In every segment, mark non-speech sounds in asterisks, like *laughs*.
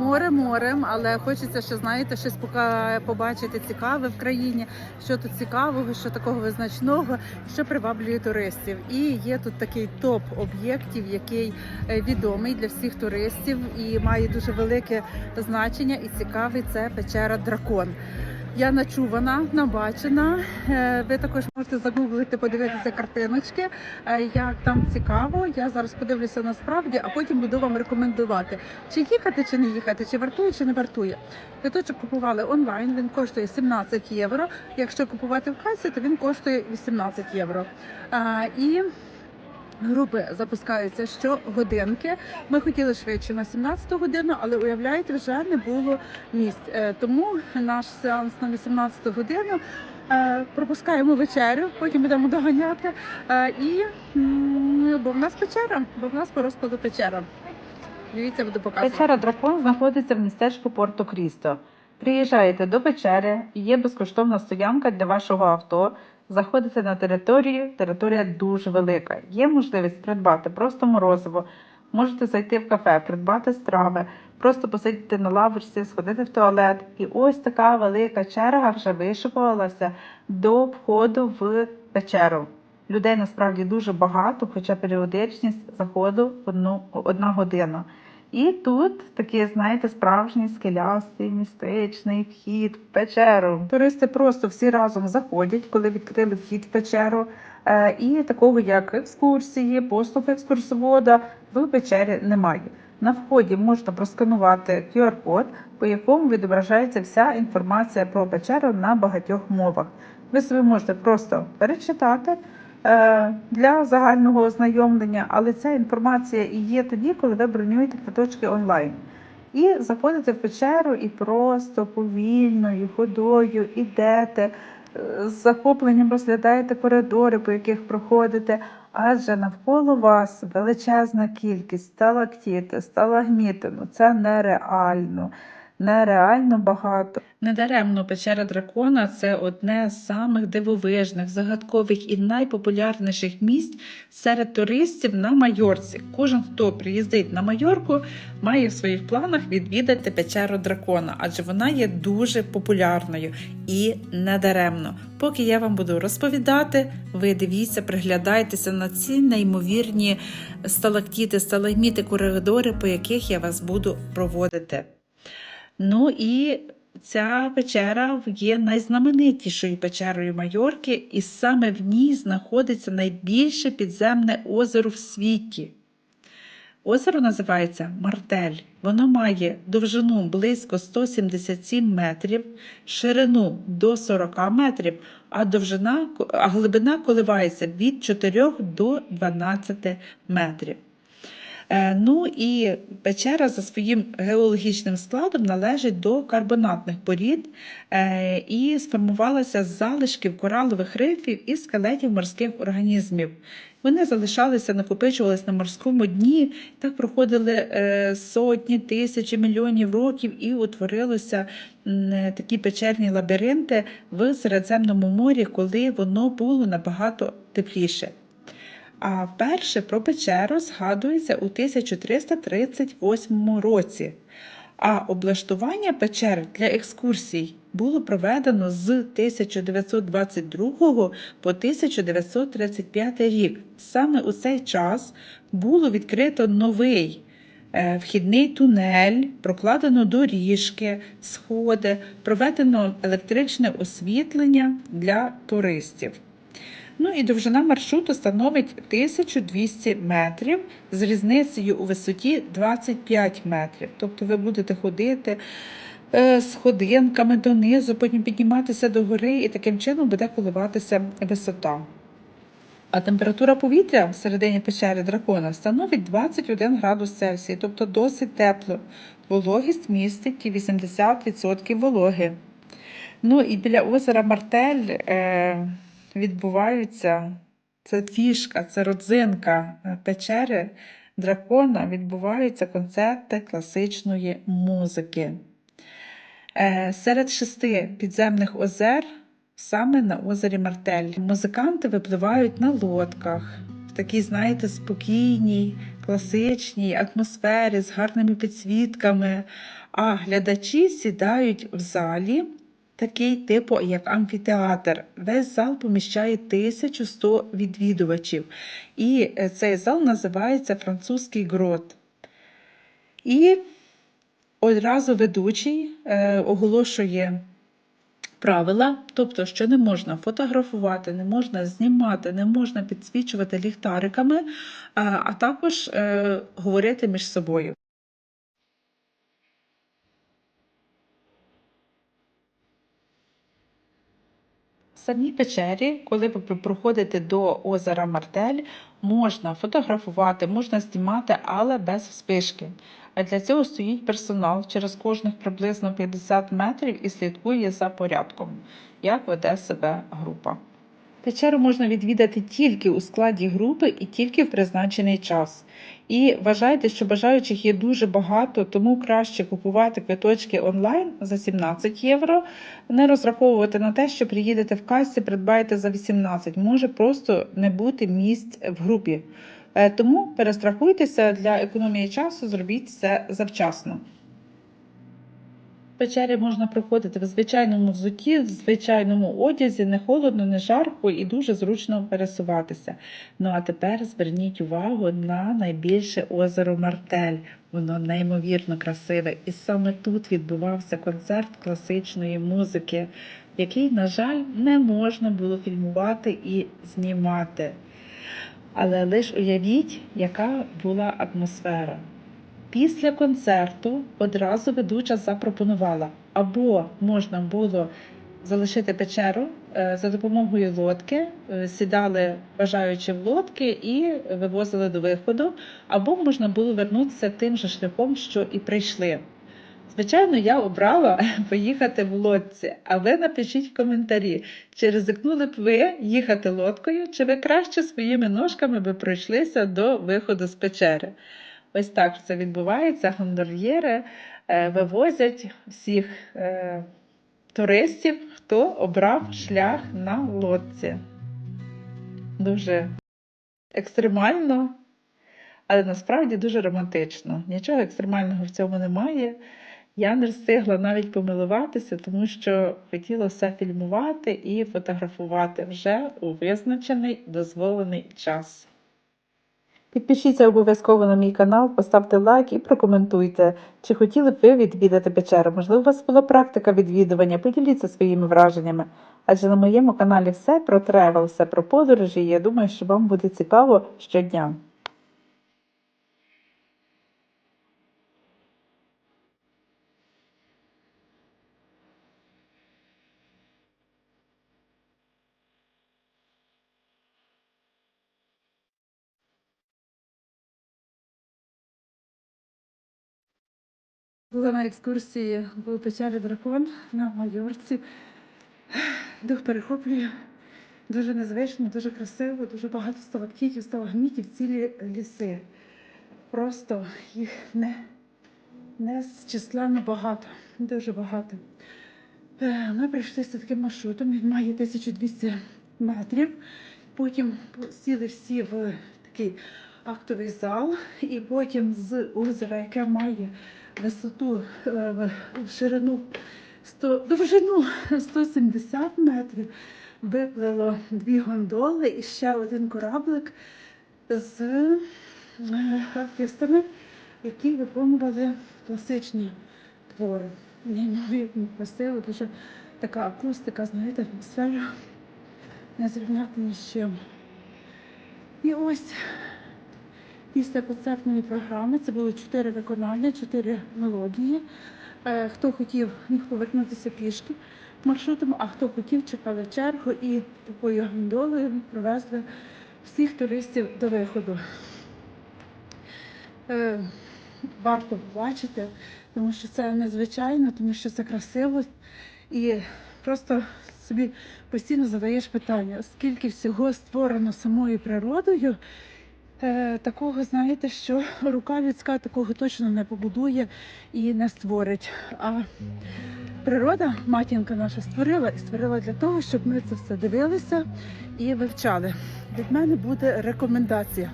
Море морем, але хочеться ще знаєте щось побачити цікаве в країні, що тут цікавого, що такого визначного, що приваблює туристів. І є тут такий топ об'єктів, який е, відомий для всіх туристів і має дуже велике значення і цікавий. Це печера Дракон. Я начувана, набачена. Е, Ви також можете загуглити, подивитися картиночки. е, Як там цікаво. Я зараз подивлюся насправді, а потім буду вам рекомендувати, чи їхати, чи не їхати, чи вартує, чи не вартує. Квиточок купували онлайн. Він коштує 17 євро. Якщо купувати в касі, то він коштує 18 євро. І Групи запускаються щогодинки. Ми хотіли швидше на 17 годину, але уявляєте, вже не було місць. Е, Тому наш сеанс на 18 годину е, пропускаємо вечерю, потім будемо доганяти. Е, І бо в нас печера, бо в нас по розкладу печера. Дивіться, буду показувати. Печера Дракон знаходиться в містечку Порто Крісто. Приїжджаєте до печери, є безкоштовна стоянка для вашого авто. Заходите на територію, територія дуже велика. Є можливість придбати просто морозиво. Можете зайти в кафе, придбати страви, просто посидіти на лавочці, сходити в туалет. І ось така велика черга вже вишикувалася до входу в печеру. Людей насправді дуже багато, хоча періодичність заходу одну, одна година. І тут такий, знаєте, справжній скелястий містичний вхід в печеру. Туристи просто всі разом заходять, коли відкрили вхід в печеру. Е, І такого як екскурсії, послуг екскурсовода в печері немає. На вході можна просканувати QR-код, по якому відображається вся інформація про печеру на багатьох мовах. Ви собі можете просто перечитати для загального ознайомлення, але ця інформація і є тоді, коли ви бронюєте квиточки онлайн. І заходите в печеру і просто повільною ходою ідете, е, з захопленням розглядаєте коридори, по яких проходите, адже навколо вас величезна кількість сталактіти, сталагміти. Ну це нереально, нереально багато. Недаремно печера дракона це одне з самих дивовижних, загадкових і найпопулярніших місць серед туристів на Майорці. Кожен, хто приїздить на Майорку, має в своїх планах відвідати печеру дракона, адже вона є дуже популярною і недаремно. Поки я вам буду розповідати, ви дивіться, приглядайтеся на ці неймовірні сталактіти, сталагміти, коридори, по яких я вас буду проводити. Ну і ця печера є найзнаменитішою печерою Майорки, і саме в ній знаходиться найбільше підземне озеро в світі. Озеро називається Мартель. Воно має довжину близько 177 метрів, ширину до 40 метрів, а довжина, а глибина коливається від 4 до 12 метрів. Е, Ну і печера за своїм геологічним складом належить до карбонатних порід е, і сформувалася з залишків коралових рифів і скелетів морських організмів. Вони залишалися, накопичувалися на морському дні, так проходили е, сотні, тисячі, мільйонів років і утворилися такі печерні лабіринти в Середземному морі, коли воно було набагато тепліше. А вперше про печеру згадується у 1338 році. А облаштування печер для екскурсій було проведено з 1922 по 1935 рік. Саме у цей час було відкрито новий е, вхідний тунель, прокладено доріжки, сходи, проведено електричне освітлення для туристів. Ну і довжина маршруту становить 1200 метрів з різницею у висоті 25 метрів. Тобто ви будете ходити е, сходинками донизу, потім підніматися до гори, і таким чином буде коливатися висота. А температура повітря в середині печери дракона становить 21 градус Цельсія, тобто досить тепло. Вологість містить 80% вологи. Ну і біля озера Мартель е, відбуваються, це фішка, це родзинка е, печери дракона, відбуваються концерти класичної музики. Е, серед шести підземних озер саме на озері Мартель. Музиканти випливають на лодках, в такій, знаєте, спокійній, класичній атмосфері з гарними підсвітками. А глядачі сідають в залі, такий типу, як амфітеатр. Весь зал поміщає 1100 відвідувачів. І е, цей зал називається Французький грот. І одразу ведучий е, оголошує правила, тобто, що не можна фотографувати, не можна знімати, не можна підсвічувати ліхтариками, а, також е, говорити між собою. Самій печері, коли ви проходите до озера Мартель, можна фотографувати, можна знімати, але без вспишки. А для цього стоїть персонал через кожних приблизно 50 метрів і слідкує за порядком, як веде себе група. Печеру можна відвідати тільки у складі групи і тільки в призначений час. І вважайте, що бажаючих є дуже багато, тому краще купувати квиточки онлайн за 17 євро, не розраховувати на те, що приїдете в касі, придбаєте за 18. Може просто не бути місць в групі. Е, Тому перестрахуйтеся для економії часу, зробіть це завчасно. Печері можна проходити в звичайному взутті, в звичайному одязі, не холодно, не жарко і дуже зручно пересуватися. Ну а тепер зверніть увагу на найбільше озеро Мартель. Воно неймовірно красиве. І саме тут відбувався концерт класичної музики, який, на жаль, не можна було фільмувати і знімати. Але лише уявіть, яка була атмосфера. Після концерту одразу ведуча запропонувала, або можна було залишити печеру е, за допомогою лодки, е, сідали бажаючи в лодки і вивозили до виходу, або можна було вернутися тим же шляхом, що і прийшли. Звичайно, я обрала *laughs* поїхати в лодці, а ви напишіть в коментарі, чи ризикнули б ви їхати лодкою, чи ви краще своїми ножками би пройшлися до виходу з печери. Ось так це відбувається. Гондольєри е, вивозять всіх е, туристів, хто обрав шлях на лодці. Дуже екстремально, але насправді дуже романтично. Нічого екстремального в цьому немає. Я не встигла навіть помилуватися, тому що хотіла все фільмувати і фотографувати вже у визначений дозволений час. Підпишіться обов'язково на мій канал, поставте лайк і прокоментуйте, чи хотіли б ви відвідати печеру. Можливо, у вас була практика відвідування, поділіться своїми враженнями. Адже на моєму каналі все про тревел, все про подорожі, і я думаю, що вам буде цікаво щодня. Була на екскурсії в печері Дракон на Майорці. Дух перехоплює. Дуже незвично, дуже красиво, дуже багато сталактитів, сталагмітів, цілі ліси. Просто їх не, не зчисленно багато, дуже багато. Е, Ми прийшли з таким маршрутом, він має 1200 метрів. Потім сіли всі в такий актовий зал, і потім з озера, яке має висоту е, в ширину 100, довжину 170 метрів, виплило дві гондоли і ще один кораблик з е, артистами, які виконували класичні твори. Неймовірно красиво, дуже така акустика, знаєте, атмосфера не зрівняти ні з чим. І ось після концертної програми це було чотири виконання, чотири мелодії. Е, Хто хотів, міг повернутися пішки маршрутом, а хто хотів, чекали чергу і такою гондолою провезли всіх туристів до виходу. Е, Варто побачити, тому що це незвичайно, тому що це красиво і просто собі постійно задаєш питання, скільки всього створено самою природою такого, знаєте, що *laughs* рука людська такого точно не побудує і не створить. А природа, матінка наша створила і створила для того, щоб ми це все дивилися і вивчали. Від мене буде рекомендація.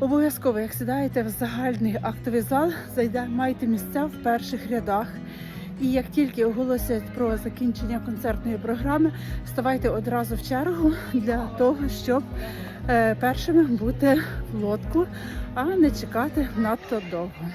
Обов'язково, як сідаєте в загальний актовий зал, зайде, майте місця в перших рядах. І як тільки оголосять про закінчення концертної програми, ставайте одразу в чергу для того, щоб е, першими бути в лодку, а не чекати надто довго.